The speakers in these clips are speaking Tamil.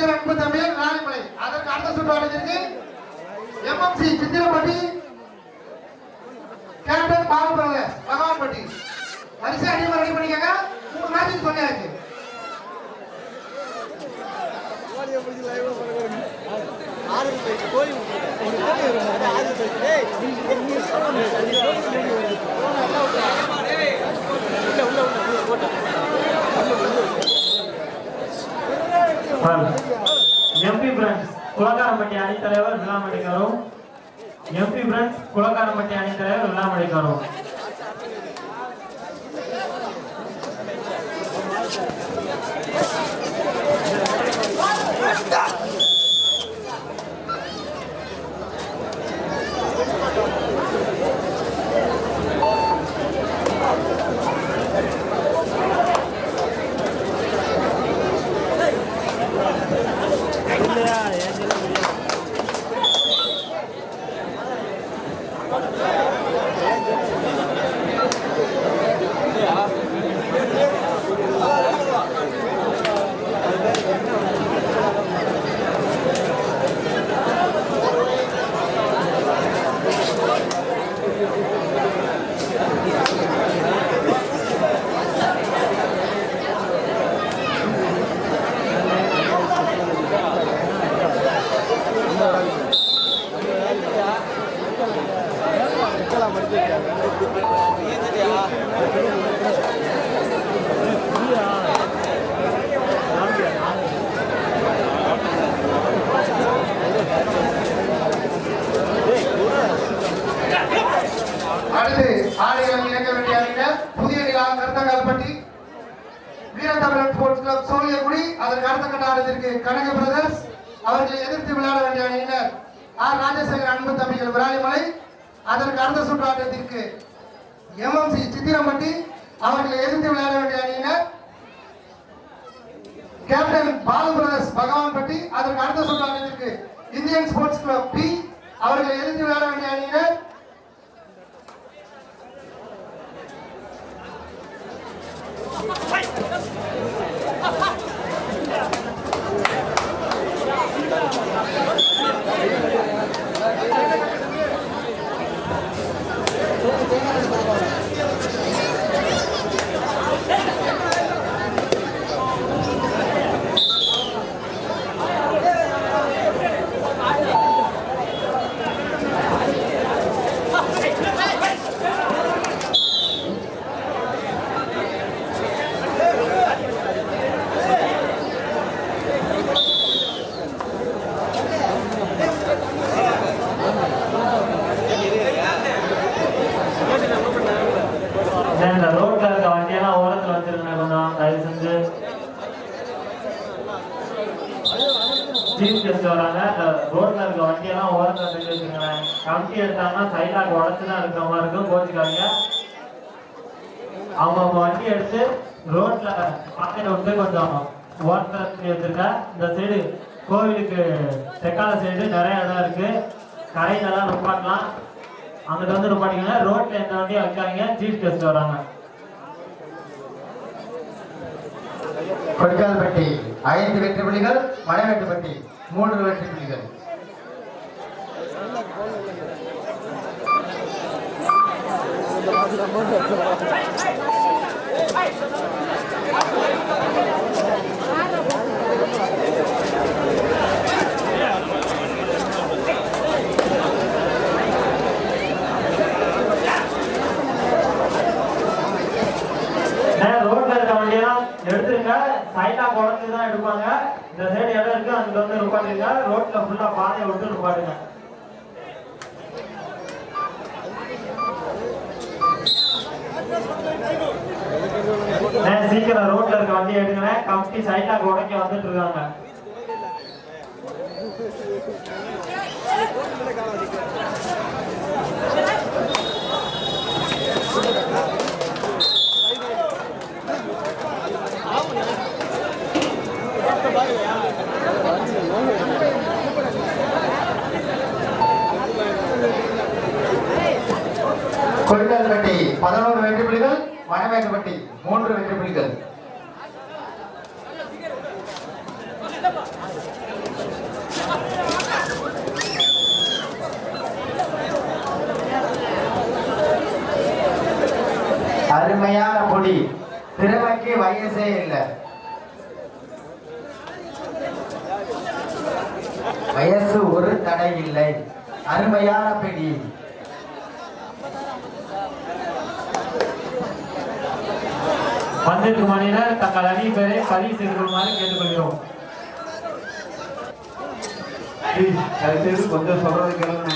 ஆர் அன்பு தமிழர் ராணிமலை அதற்கு அடுத்த சுற்று அடைஞ்சிருக்கு எம்எம்சி சித்திரப்பட்டி கேப்டன் பால் பகவான்பட்டி வரிசை அடிமை ரெடி பண்ணிக்கங்க. மூணு மேட்சுக்கு சொல்லியாச்சு. Thank you. குலக்காரம்பட்டி அணித்தலைவர் விழாமணிக்காரும் எம்பி பிரான்ச் குளக்காரம்பட்டி அணித்தலைவர் விழாமணிக்காரும் அடுத்து ஆடுகளம் இறங்க வேண்டிய அணியினர் புதிய நிலா கருத்தங்கால்பட்டி வீரத்தமிழன் ஸ்போர்ட்ஸ் கிளப் சோழியக்குடி அதற்கு அடுத்த கட்ட ஆட்டத்திற்கு கனக பிரதர்ஸ் அவர்களை எதிர்த்து விளையாட வேண்டிய அணியினர் ஆர் ராஜசேகர் அன்பு தம்பிகள் விராலிமலை அதற்கு அடுத்த சுற்று ஆட்டத்திற்கு எம்எம்சி சித்திரம்பட்டி அவர்களை எதிர்த்து விளையாட வேண்டிய அணியினர் கேப்டன் பாலு பிரதர்ஸ் பகவான்பட்டி அதற்கு அடுத்த சுற்று ஆட்டத்திற்கு இந்தியன் ஸ்போர்ட்ஸ் கிளப் பி. அவர்கள் எதிர்த்து விளையாட வேண்டிய அணியினர் இந்த ரோட்ல இருக்க வண்டியெல்லாம் ஓரத்துல வச்சிருங்க தயவு செஞ்சு சீஃப் கெஸ்ட் வராங்க. இந்த ரோட்ல இருக்க வண்டியெல்லாம் ஓரத்தில் தள்ளி வச்சுக்கிறேன் கமிட்டி எடுத்தாங்கன்னா சைடாக உடச்சு தான் இருக்கிற மாதிரி இருக்கும். கோச்சுக்காதீங்க. அவங்க அவங்க வண்டி எடுத்து ரோட்ல பாக்கெட் விட்டு கொஞ்சம் ஓரத்தில் தள்ளி வச்சிருக்கேன் இந்த சைடு கோவிலுக்கு தெக்கால சைடு நிறைய இடம் இருக்கு. கரையிலலாம் நிப்பாட்டலாம். அங்கிட்ட வந்து நிப்பாட்டிங்கன்னா ரோட்ல எந்த வண்டியும் வைக்காதீங்க. சீஃப் கெஸ்ட் வராங்க. கொடிக்கால்பட்டி ஐந்து வெற்றி புள்ளிகள் மலைவெட்டுப்பட்டி மூன்று வெற்றி புள்ளிகள். நேரா ரோட்ல இருக்க வண்டியெல்லாம் எடுத்துருங்க சைடா தான் எடுப்பாங்க. இந்த சைடு இடம் இருக்கு அங்கே வந்து நிப்பாட்டுங்க. ரோட்ல ஃபுல்லா பாதையை விட்டு நிப்பாட்டுங்க. சீக்கிரம் ரோட்ல இருக்க வண்டி எடுங்க கம்பெனி சைடா உடைக்க வந்துட்டு இருக்காங்க. கொடிக்கால்பட்டி மூன்று வெற்றி அருமையான பொடி. திறமைக்கு வயசே இல்லை. வயசு ஒரு தடை இல்லை. அருமையான பிடி. வந்திருக்கும் அணியினர் தங்கள் அணி பெயரை பதிவு செய்து கொள்ளுமாறு கேட்டுக்கொள்கிறோம் கொஞ்சம் சொல்றது கேளுங்க.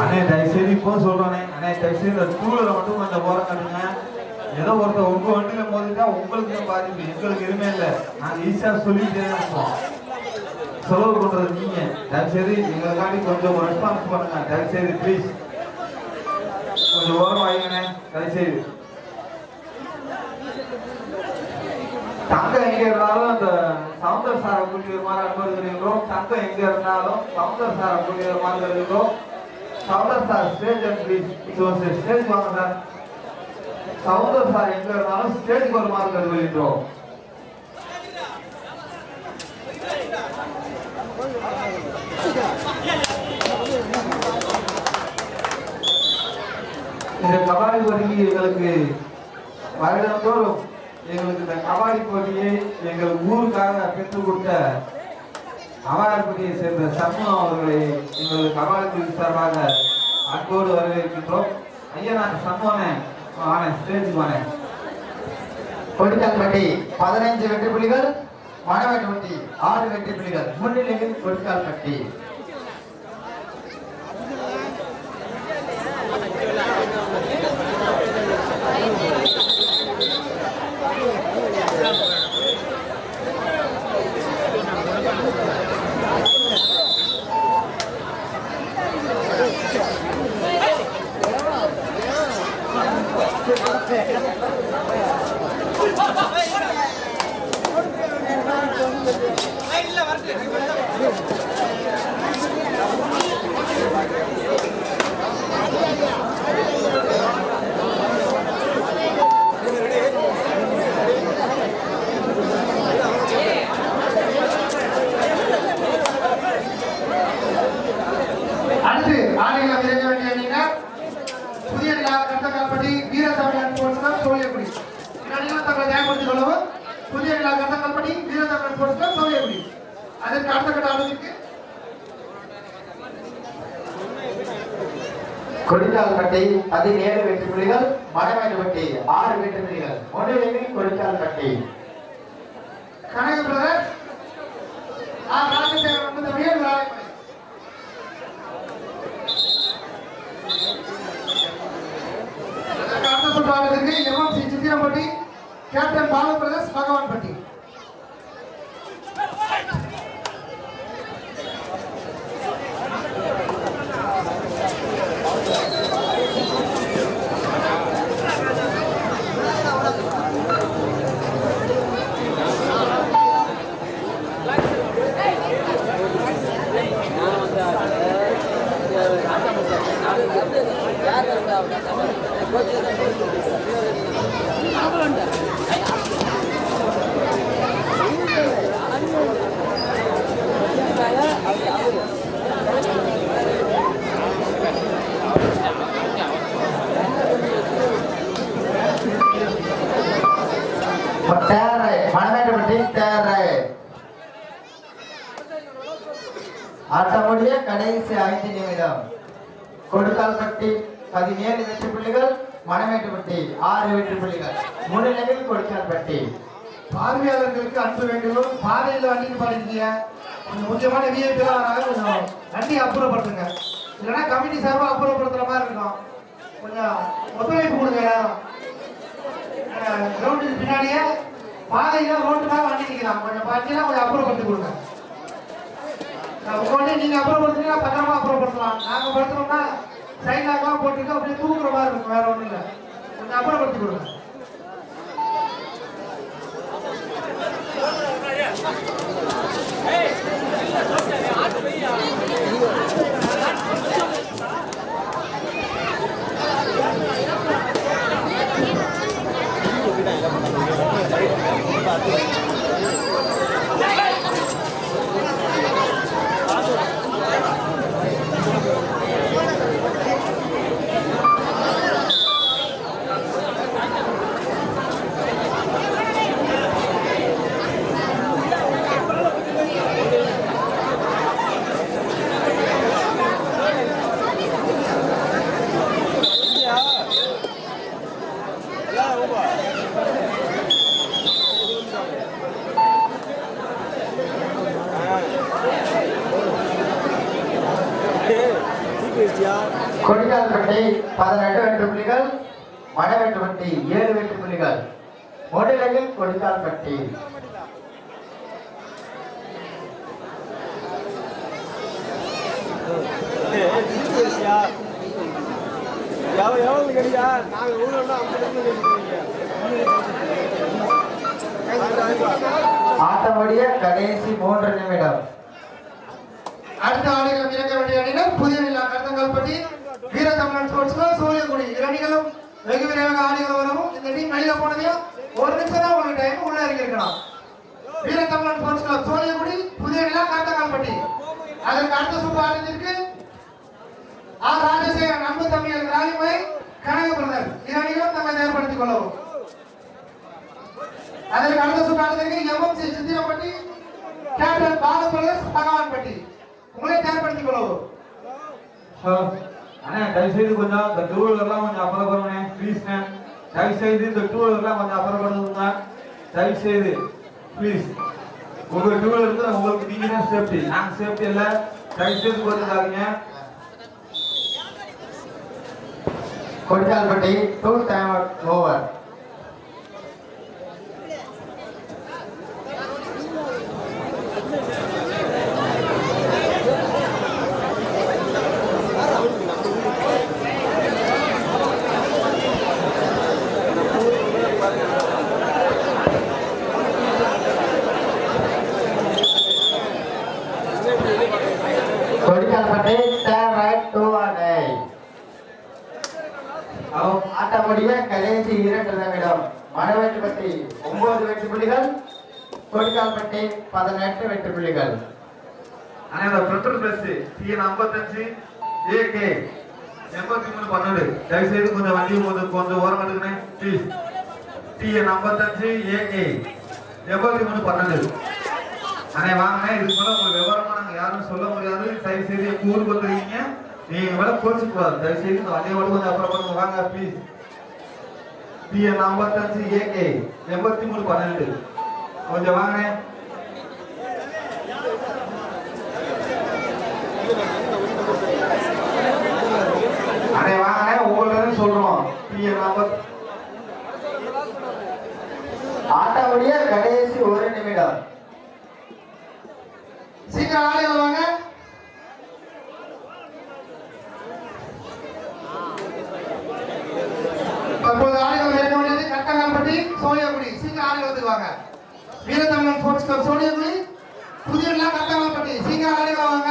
அண்ணே தயவுசெய்து இப்போ சொல்றேனே. அண்ணே தயவுசெய்து இந்த டூலரை மட்டும் கொஞ்சம் போற கட்டுங்க ஏதோ ஒருத்தர் உங்க வண்டியில மோதிட்டா உங்களுக்கு பாதிப்பு எங்களுக்கு எதுவுமே இல்லை. நாங்க ஈஸியா சொல்லிட்டே இருப்போம். செலவு பண்றது நீங்க தயவுசெய்து எங்களுக்காண்டி கொஞ்சம் ரெஸ்பான்ஸ் பண்ணுங்க. தயவுசெய்து ப்ளீஸ் கொஞ்சம் ஓரம் வாங்கினே தயவுசெய்து. தங்கம் எங்க இருந்தாலும் அந்த சவுந்தர் சாரை கூட்டி வருமாறு அனுமதிக்கிறோம் தங்கம் எங்க இருந்தாலும் சவுந்தர் சாரை கூட்டி வருமாறு இருக்கிறோம் Soundar sir stage please stage வாங்க சார். சவுந்தர் சார் எங்க இருந்தாலும் ஸ்டேஜ் வருமாறு கருதுகின்றோம் இந்த கபாடி போட்டிக்கு எங்களுக்கு வருடந்தோறும் எங்களுக்கு இந்த கபாடி போட்டியை எங்கள் ஊருக்காக பெற்றுக் கொடுத்த அவாரப்பட்டியை சேர்ந்த சர்மா அவர்களை எங்களது கபாடி சார்பாக அன்போடு வரவேற்கின்றோம். ஐயா நான் சண்முகனே கொடிக்கால்பட்டி பதினைஞ்சு வெற்றி புலிகள் வனமேட்டுப்பட்டி ஆறு வெற்றி புலிகள். முன்னிலையில் கொடிக்கால்பட்டி அடுத்து ஆணையம் இறங்க வேண்டிய அணியினர் புதிய நிலா கர்த்தகால்பட்டி வீர தமிழன் ஸ்போர்ட்ஸ் சோழியக்குடி இந்த அணியில் தங்களை ஞாபகப்படுத்திக் கொள்ளவும் புதிய நிலா கர்த்தகால்பட்டி வீர தமிழன் ஸ்போர்ட்ஸ் சோழியக்குடி அதற்கு அடுத்த கட்ட ஆட்டத்திற்கு கொடிக்கால்பட்டி பதினேழு வெற்றி புலிகள் வனமேட்டுப்பட்டி ஆறு வெற்றி புலிகள் முன்னிலையில் கொடிக்கால்பட்டி கனக பிரதர் ஆ ராஜசேகர் வந்து தமிழ் விளையாட MMC Chithirampatti captain Balu brothers Bagavanpatti தேரை வனமேட்டுப்பட்டி தேரை ஆட்டமுடிய கடைசி ஐந்து நிமிடம். பதினேழு வெற்றி புள்ளிகள் மணமேட்டுப்பட்டி ஆறு வெற்றி புள்ளிகள். முன்னிலையில் கொடுக்கப்பட்டி பார்வையாளர்களுக்கு அன்பு வேண்டும் பாதையில் வண்டிக்கு பாருங்க கொஞ்சம் முக்கியமான விஐபி வராங்க கொஞ்சம் வண்டி அப்புறப்படுத்துங்க. இல்லைன்னா கமிட்டி சார்பாக அப்புறப்படுத்துற மாதிரி இருக்கும். கொஞ்சம் ஒத்துழைப்பு கொடுங்க. எல்லாரும் கிரவுண்டுக்கு பின்னாடியே பாதையில ரோட்டுக்காக வண்டி நிற்கலாம் கொஞ்சம் பார்த்தீங்கன்னா கொஞ்சம் அப்புறப்படுத்தி கொடுங்க. நான் உங்க வண்டி நீங்க அப்புறப்படுத்துனீங்கன்னா பத்திரமா அப்புறப்படுத்தலாம். நாங்க படுத்துறோம்னா சைட் லாக்லாம் போட்டுட்டு அப்படியே தூக்குற மாதிரி இருக்கும் வேற ஒண்ணும் இல்லை கொஞ்சம் அப்புறப்படுத்தி கொடுங்க கொடிக்கால்பட்டி பதினெட்டு வெற்றி புள்ளிகள் மணவெட்டுப்பட்டி ஏழு வெற்றி புள்ளிகள். முடிலையில் கொடிகால்பட்டி எவ்வளவு எவ்வளவு கிடையா நாங்க ஊர்ல ஐம்பது ஆட்டமுடைய கடைசி மூன்று நிமிடம். அடுத்த ஆடுகளம் இறங்க வேண்டிய அணியினர் புதிய நிலா கருத்தங்கள்பட்டி வீர தமிழன் ஸ்போர்ட்ஸ் சூரியகுடி இரணிகளும் வெகு விரைவாக ஆடுகள் வரவும் இந்த டீம் வெளியில போனதையும் ஒரு நிமிஷம் தான் உங்களுக்கு டைம் உள்ள இறங்கி வீர தமிழன் ஸ்போர்ட்ஸ் கிளப் சூரியகுடி புதிய நிலா கருத்தங்கல்பட்டி அதற்கு அடுத்த சுற்று ஆட்டத்திற்கு ஆர் ராஜசேகர் அன்பு தமிழர் ராணிமை கனக பிரதர். இரணிகளும் தங்களை ஏற்படுத்திக் கொள்ளவும். அதற்கு அடுத்த சுற்று ஆட்டத்திற்கு MMC Chithirapatti captain Balu brothers Bagavanpatti. உங்களை தயார்படுத்திக் கொள்ளவும் அண்ணே தயவு செய்து கொஞ்சம் இந்த டூ வீலர்லாம் கொஞ்சம் அப்புறப்படுங்க ப்ளீஸ்ண்ணே தயவு செய்து இந்த டூ வீலர்லாம் கொஞ்சம் அப்புறப்படுங்க தயவு செய்து ப்ளீஸ் உங்க டூ வீலருக்கு உங்களுக்கு நீங்க தான் சேஃப்டி நாங்க சேஃப்டி இல்ல. தயவு செய்து போட்டுக்காதீங்க Kodikkalpatti two time over Kodikkalpatti time right two and eight ஆட்டமுடிய கடைசி இரண்டு நிமிடம் மணவெட்டுப்பட்டி ஒன்பது வெற்றி புள்ளிகள் கொடிக்கால்பட்டி பதினெட்டு வெற்றி புள்ளிகள். அண்ணே பெட்ரோல் பஸ் டிஎன் ஐம்பத்தஞ்சு ஏகே எண்பத்தி மூணு பன்னெண்டு. தயவு செய்து கொஞ்சம் வண்டி போது கொஞ்சம் ஓரம் எடுக்கணும் ப்ளீஸ் டிஎன் ஐம்பத்தஞ்சு ஏகே எண்பத்தி மூணு பன்னெண்டு. அண்ணே வாங்கண்ணே இதுக்கு மேலே உங்களுக்கு விவரமா நாங்கள் யாரும் சொல்ல முடியாது. தயவு செய்து எங்க ஊருக்கு வந்துருக்கீங்க. நீங்க மேல கோச்சு கூடாது தயவு செய்து அதே வண்டியை மட்டும் கொஞ்சம் அப்புறம் பண்ணுங்க வாங்க ப்ளீஸ் பிஎன் ஐம்பத்தஞ்சு ஏகே எண்பத்தி மூணு பன்னெண்டு கொஞ்சம் வாங்க. அண்ணே வாங்க. உங்கள்ட்ட சொல்றோம். பிஎன் ஐம்பத்தி ஆட்டமுடிய கடைசி ஒரு நிமிடம். சீக்கிரம் ஆளுங்க வாங்க தற்போது ஆளுகள் இறங்க வேண்டியது கட்டங்கால்பட்டி சோழியகுடி சீக்கிரம் ஆளுகள் வந்து வாங்க. வீரத்தமிழன் ஸ்போர்ட்ஸ் கிளப் சோழியகுடி புதிய கட்டங்கால்பட்டி சீக்கிரம் வாங்க.